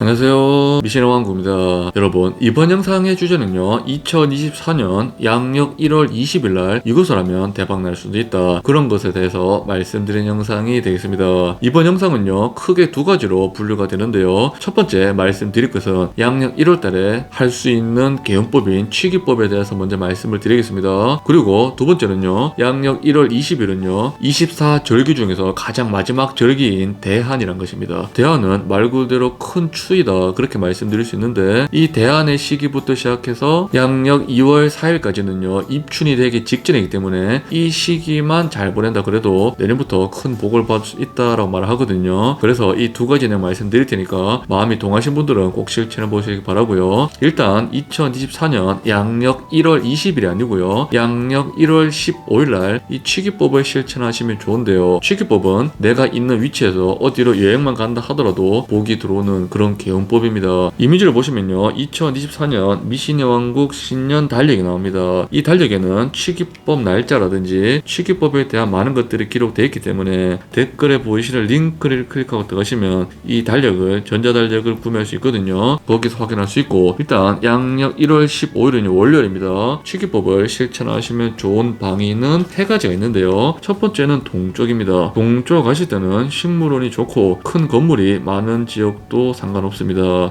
안녕하세요. 미신의 왕구입니다. 여러분 이번 영상의 주제는요 2024년 양력 1월 20일날 이것을 하면 대박날 수도 있다. 그런 것에 대해서 말씀드린 영상이 되겠습니다. 이번 영상은요 크게 두 가지로 분류가 되는데요. 첫 번째 말씀드릴 것은 양력 1월달에 할 수 있는 개헌법인 취기법에 대해서 먼저 말씀을 드리겠습니다. 그리고 두 번째는요 양력 1월 20일은요 24절기 중에서 가장 마지막 절기인 대한이란 것입니다. 대한은 말 그대로 큰 추 이다 그렇게 말씀드릴 수 있는데 이 대한의 시기부터 시작해서 양력 2월 4일까지는요 입춘이 되기 직전이기 때문에 이 시기만 잘 보낸다 그래도 내년부터 큰 복을 받을 수 있다라고 말을 하거든요. 그래서 이 두 가지 내용 말씀드릴 테니까 마음이 동하신 분들은 꼭 실천해 보시기 바라고요. 일단 2024년 양력 1월 20일이 아니고요. 양력 1월 15일날 이 취기법을 실천하시면 좋은데요. 취기법은 내가 있는 위치에서 어디로 여행만 간다 하더라도 복이 들어오는 그런 개헌법입니다. 이미지를 보시면요. 2024년 미신의 왕국 신년 달력이 나옵니다. 이 달력에는 취기법 날짜라든지 취기법에 대한 많은 것들이 기록되어 있기 때문에 댓글에 보이시는 링크를 클릭하고 들어가시면 이 달력을 전자달력을 구매할 수 있거든요. 거기서 확인할 수 있고 일단 양력 1월 15일은 월요일입니다. 취기법을 실천하시면 좋은 방위는 세 가지가 있는데요. 첫 번째는 동쪽입니다. 동쪽 가실 때는 식물원이 좋고 큰 건물이 많은 지역도 상관없습니다.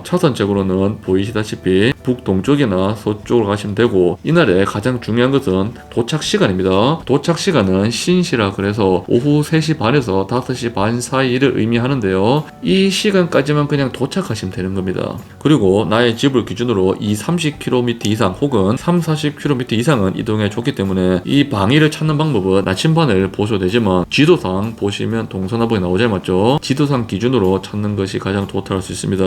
차선적으로는 보이시다시피 북동쪽이나 서쪽으로 가시면 되고 이날에 가장 중요한 것은 도착 시간입니다. 도착 시간은 신시라 그래서 오후 3시 반에서 5시 반 사이를 의미하는데요. 이 시간까지만 그냥 도착하시면 되는 겁니다. 그리고 나의 집을 기준으로 2, 30km 이상 혹은 3, 40km 이상은 이동해 줬기 때문에 이 방위를 찾는 방법은 나침반을 보셔도 되지만 지도상 보시면 동서남북이 나오잖아요 맞죠? 지도상 기준으로 찾는 것이 가장 도탈할 수 있습니다.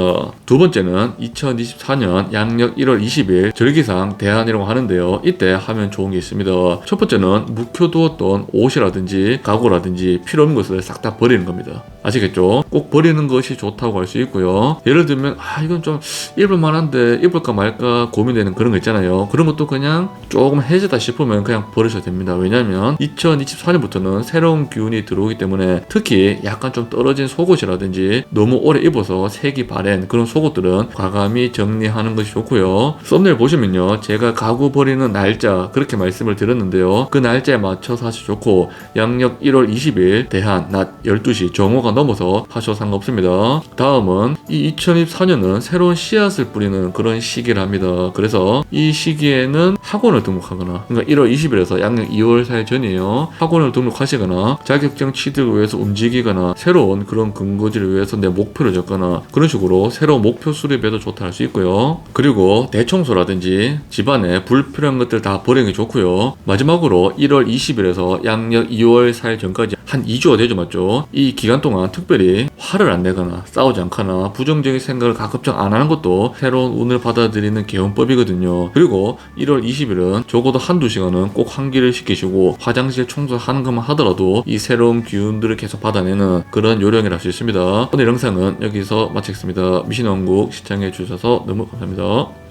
두 번째는 2024년 양력 1월 20일 절기상 대한이라고 하는데요. 이때 하면 좋은 게 있습니다. 첫 번째는 묵혀두었던 옷이라든지 가구라든지 필요 없는 것을 싹 다 버리는 겁니다. 아시겠죠? 꼭 버리는 것이 좋다고 할 수 있고요. 예를 들면 아 이건 좀 입을 만한데 입을까 말까 고민되는 그런 거 있잖아요. 그런 것도 그냥 조금 해제다 싶으면 그냥 버리셔도 됩니다. 왜냐하면 2024년부터는 새로운 기운이 들어오기 때문에 특히 약간 좀 떨어진 속옷이라든지 너무 오래 입어서 색이 바랜 그런 속옷들은 과감히 정리하는 것이 좋고 요. 썸네일 보시면요. 제가 가구 버리는 날짜 그렇게 말씀을 드렸는데요. 그 날짜에 맞춰서 하시 좋고 양력 1월 20일 대한 낮 12시 정오가 넘어서 하셔도 상관없습니다. 다음은 이 2024년은 새로운 씨앗을 뿌리는 그런 시기를 합니다. 그래서 이 시기에는 학원을 등록하거나 그러니까 1월 20일에서 양력 2월 4일 전이에요. 학원을 등록하시거나 자격증 취득을 위해서 움직이거나 새로운 그런 근거지를 위해서 내 목표를 적거나 그런 식으로 새로운 목표 수립에도 좋다 할 수 있고요. 그리고 대청소라든지 집안에 불필요한 것들 다 버리는 게 좋고요. 마지막으로 1월 20일에서 양력 2월 4일 전까지 한 2주가 되죠 맞죠? 이 기간 동안 특별히 화를 안 내거나 싸우지 않거나 부정적인 생각을 가급적 안 하는 것도 새로운 운을 받아들이는 개헌법이거든요. 그리고 1월 20일은 적어도 한두 시간은 꼭 환기를 시키시고 화장실 청소하는 것만 하더라도 이 새로운 기운들을 계속 받아내는 그런 요령이라 할 수 있습니다. 오늘 영상은 여기서 마치겠습니다. 미신왕국 시청해 주셔서 너무 감사합니다.